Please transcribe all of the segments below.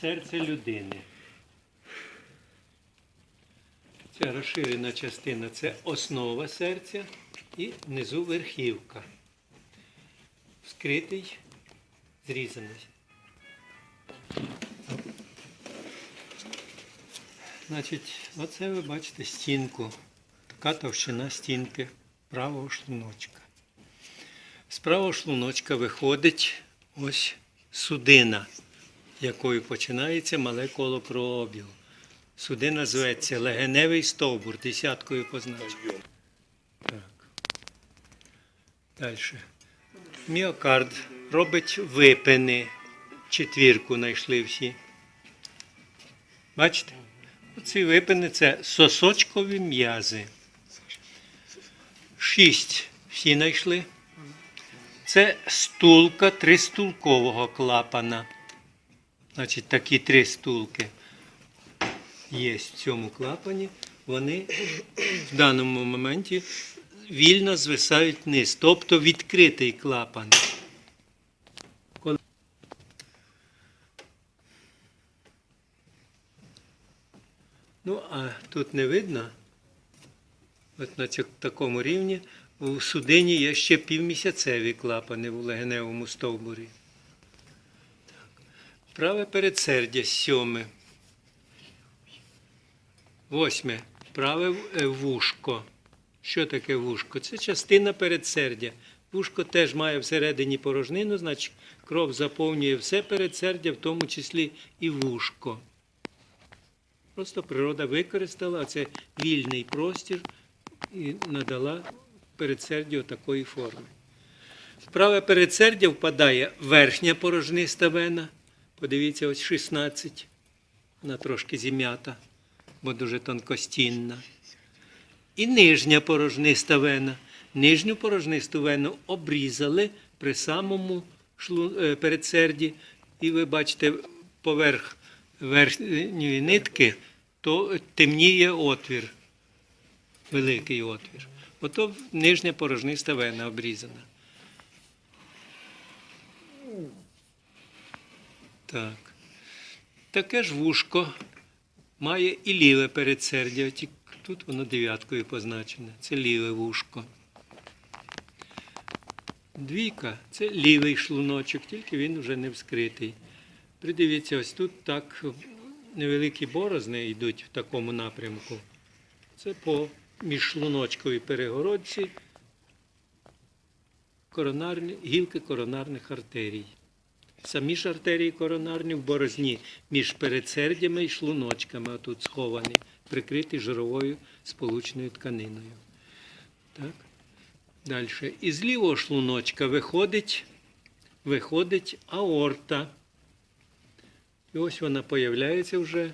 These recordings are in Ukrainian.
серце людини. Ця розширена частина це основа серця і внизу верхівка. Скритий, зрізаний. Значить, оце ви бачите стінку. Така товщина стінки правого шлуночка. З правого шлуночка виходить ось судина, якою починається мале коло кровообігу. Судина зветься легеневий стовбур, десяткою позначено. Далі. Міокард робить випини. Четвірку знайшли всі. Бачите? Ці випини це сосочкові м'язи. Шість всі знайшли. Це стулка тристулкового клапана. Значить, такі три стулки є в цьому клапані. Вони в даному моменті вільно звисають вниз, тобто відкритий клапан. Ну, а тут не видно. От на такому рівні у судині є ще півмісяцеві клапани в легеневому стовбурі. Праве передсердя сьоме. Восьме. Праве вушко. Що таке вушко? Це частина передсердя. Вушко теж має всередині порожнину, значить кров заповнює все передсердя, в тому числі і вушко. Просто природа використала, це вільний простір і надала передсердю такої форми. В праве передсердя впадає верхня порожниста вена. Подивіться, ось 16. Вона трошки зім'ята, бо дуже тонкостінна. І нижня порожниста вена. Нижню порожнисту вену обрізали при самому е, передсерді. І ви бачите, поверх верхньої нитки, то темніє отвір, великий отвір. Ото нижня порожниста вена обрізана. Так. Таке ж вушко має і ліве передсердя. Тут воно дев'яткою позначене. Це ліве вушко. Двійка це лівий шлуночок, тільки він вже не вскритий. Придивіться, ось тут так невеликі борозни йдуть в такому напрямку. Це по міжшлуночковій перегородці коронарні, гілки коронарних артерій. Самі ж артерії коронарні в борозні між передсердями і шлуночками отут сховані, прикриті жировою сполучною тканиною. Так. Далі. Із лівого шлуночка виходить, виходить аорта. І ось вона появляється вже,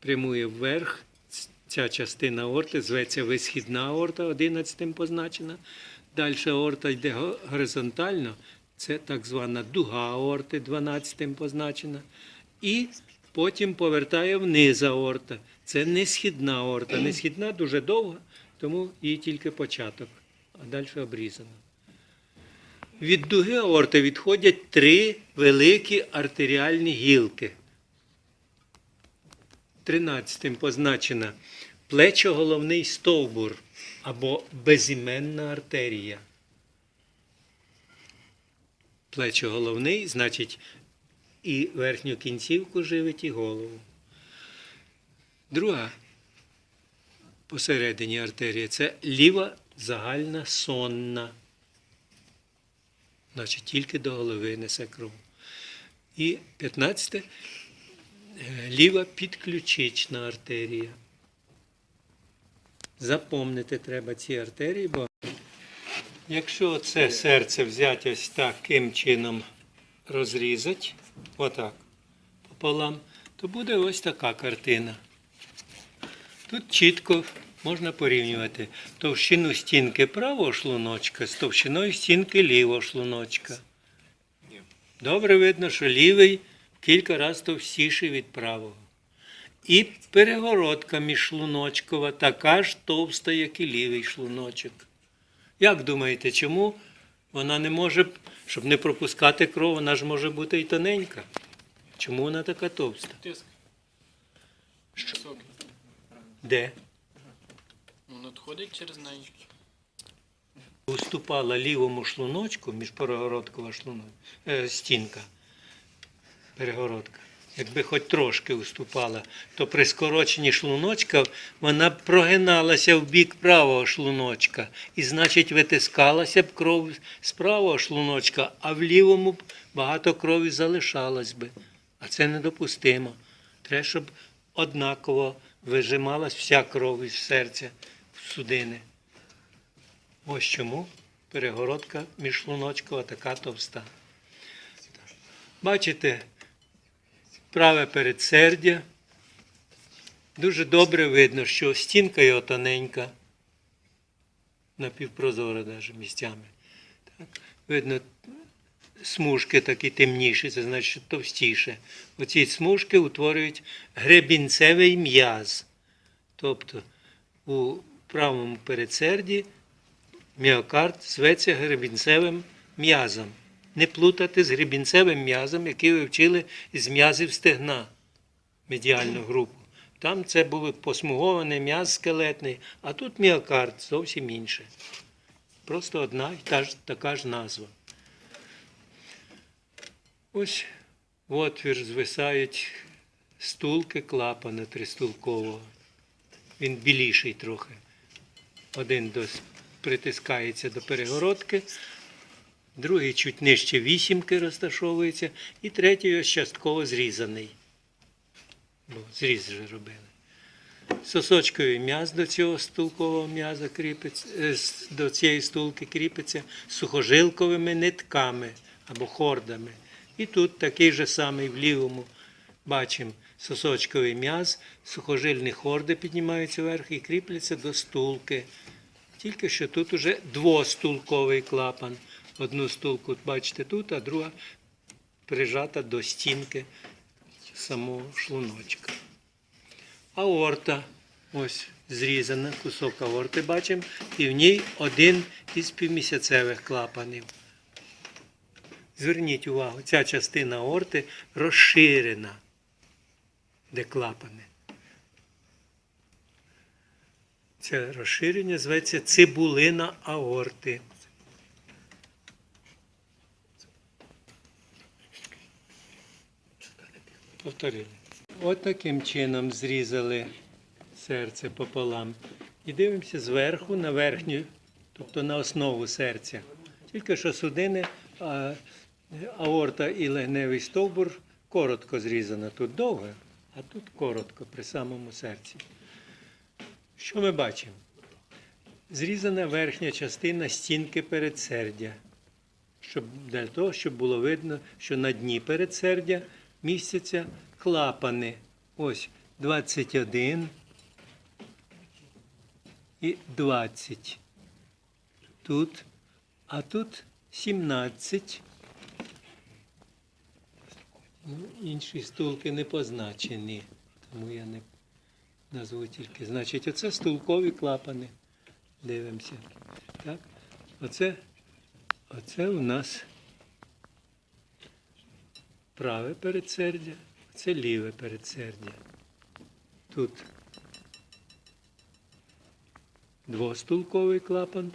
прямує вверх. Ця частина аорти зветься висхідна аорта, 11 позначена. Далі аорта йде горизонтально, це так звана дуга аорти, 12 позначена. І потім повертає вниз аорта. Це не східна аорта. Не східна дуже довга, тому її тільки початок, а далі обрізано. Від дуги аорти відходять три великі артеріальні гілки. 13 позначена плечоголовний стовбур або безіменна артерія. Плечоголовний, значить, і верхню кінцівку живить, і голову. Друга посередині артерія це ліва загальна сонна. Значить, тільки до голови несе кров. І 15 е, ліва підключична артерія. Запомнити треба ці артерії, бо якщо це серце взяти ось таким чином розрізати, отак, пополам, то буде ось така картина. Тут чітко можна порівнювати товщину стінки правого шлуночка з товщиною стінки лівого шлуночка. Добре видно, що лівий кілька разів товстіший від правого. І перегородка міжшлуночкова така ж товста, як і лівий шлуночок. Як думаєте, чому вона не може, щоб не пропускати кров, вона ж може бути і тоненька? Чому вона така товста? Тиск. Високий. Де? Ну, надходить через неї. Уступала лівому шлуночку між перегородкова шлунок, е, стінка. Перегородка. Якби хоч трошки уступала, то при скороченні шлуночка вона б прогиналася в бік правого шлуночка. І, значить, витискалася б кров з правого шлуночка, а в лівому б багато крові залишалось би. А це недопустимо. Треба, щоб однаково вижималась вся кров із серця в судини. Ось чому перегородка між міжшлуночкова така товста. Бачите, праве передсердя. Дуже добре видно, що стінка його тоненька, напівпрозора навіть місцями. Так. Видно, смужки такі темніші, це значить, товстіше. Оці смужки утворюють гребінцевий м'яз. Тобто у правому передсерді міокард зветься гребінцевим м'язом. Не плутати з гребінцевим м'язом, який ви вчили з м'язів стегна, медіальну групу. Там це був посмугований м'яз скелетний, а тут міокард зовсім інше. Просто одна і та ж, така ж назва. Ось в отвір звисають стулки клапана тристулкового. Він біліший трохи. Один до, притискається до перегородки, другий чуть нижче вісімки розташовується, і третій ось частково зрізаний. Бо зріз вже робили. Сосочковий м'яз до цього стулкового м'яза кріпиться, е, до цієї стулки кріпиться сухожилковими нитками або хордами. І тут такий же самий в лівому бачимо сосочковий м'яз, сухожильні хорди піднімаються вверх і кріпляться до стулки. Тільки що тут уже двостулковий клапан. Одну стулку бачите тут, а друга прижата до стінки самого шлуночка. Аорта, ось зрізана, кусок аорти бачимо, і в ній один із півмісяцевих клапанів. Зверніть увагу, ця частина аорти розширена, де клапани. Це розширення зветься цибулина аорти. Повторили. От таким чином зрізали серце пополам. І дивимося зверху на верхню, тобто на основу серця. Тільки що судини, а, аорта і легневий стовбур коротко зрізано. Тут довго, а тут коротко при самому серці. Що ми бачимо? Зрізана верхня частина стінки передсердя. Щоб, для того, щоб було видно, що на дні передсердя містяться клапани. Ось 21 і 20. Тут, а тут 17. Ну, інші стулки не позначені, тому я не назву тільки. Значить, оце стулкові клапани. Дивимося. Так? Оце, оце у нас праве передсердя, це ліве передсердя. Тут двостулковий клапан.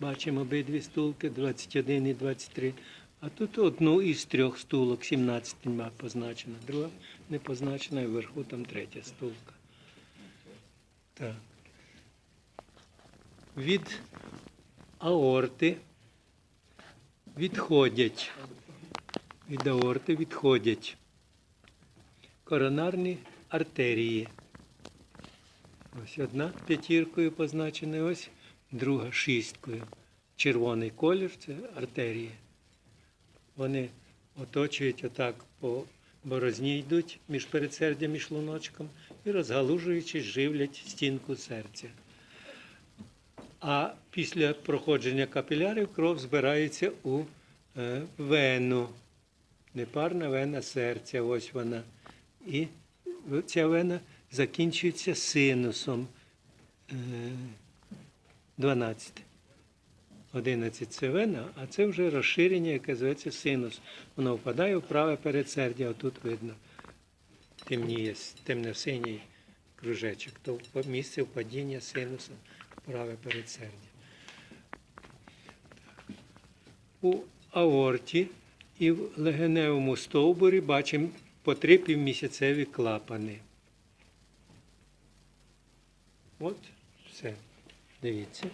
Бачимо обидві стулки 21 і 23. А тут одну із трьох стулок, 17 позначена, друга не позначена, і вверху там третя стулка. Так. Від аорти відходять від аорти відходять коронарні артерії. Ось одна п'ятіркою позначена, ось друга шісткою. Червоний колір це артерії. Вони оточують отак по борозні йдуть між передсердям і шлуночком і розгалужуючись, живлять стінку серця. А після проходження капілярів кров збирається у е, вену. Непарна вена серця, ось вона. І ця вена закінчується синусом е, 12. 11 це вена, а це вже розширення, яке зветься синус. Воно впадає в праве передсердя, отут видно. Темніє, темно-синій кружечок. То місце впадіння синуса в праве передсердя. У аорті і в легеневому стовбурі бачимо по три півмісяцеві клапани. От, все. Дивіться.